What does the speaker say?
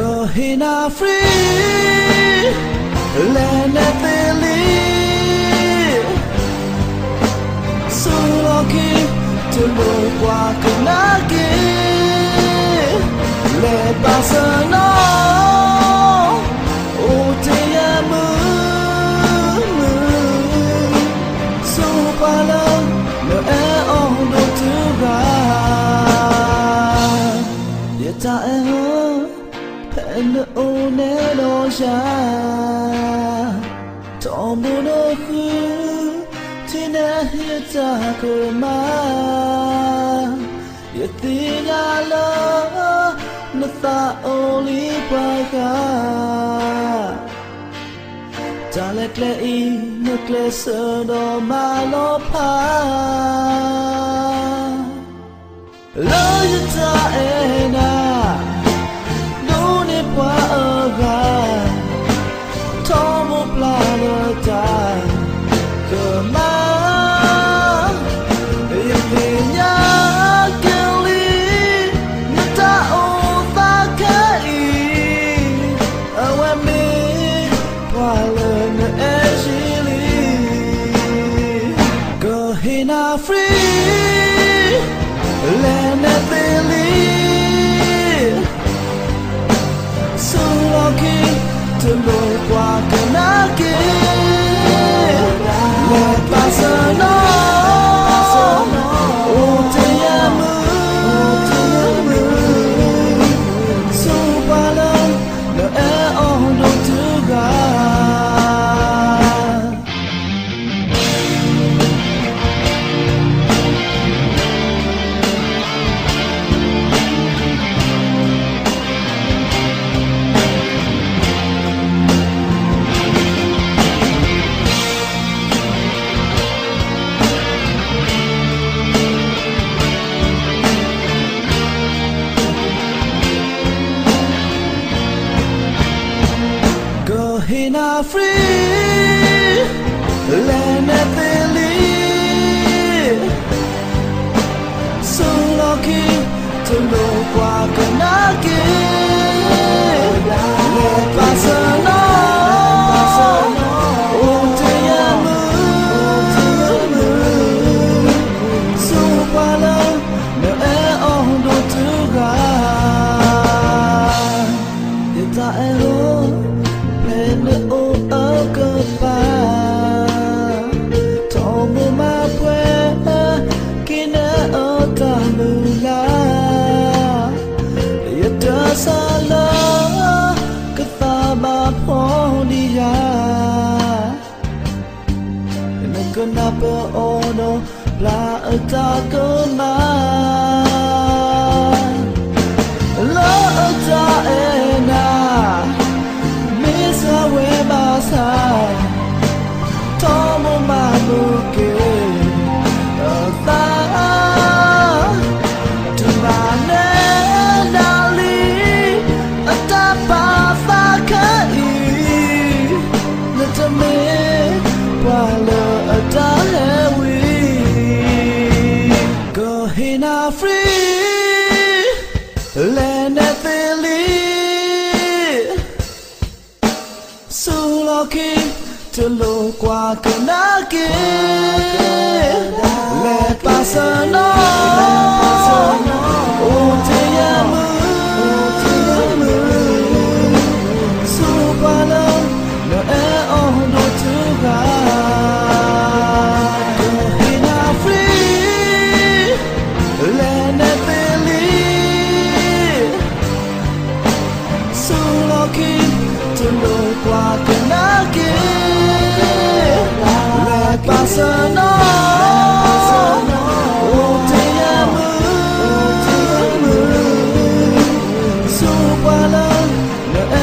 Go in a free land. တော်မူတော့ခုသင်နာဟေတာကိုမာယတိနာလောနသာအိုလီပါကဂျာလက်လေအီနကလစတော်မာလောဖာလော not free ka ono la ta ko mai ချလို့กว่าကနာကေ Super love,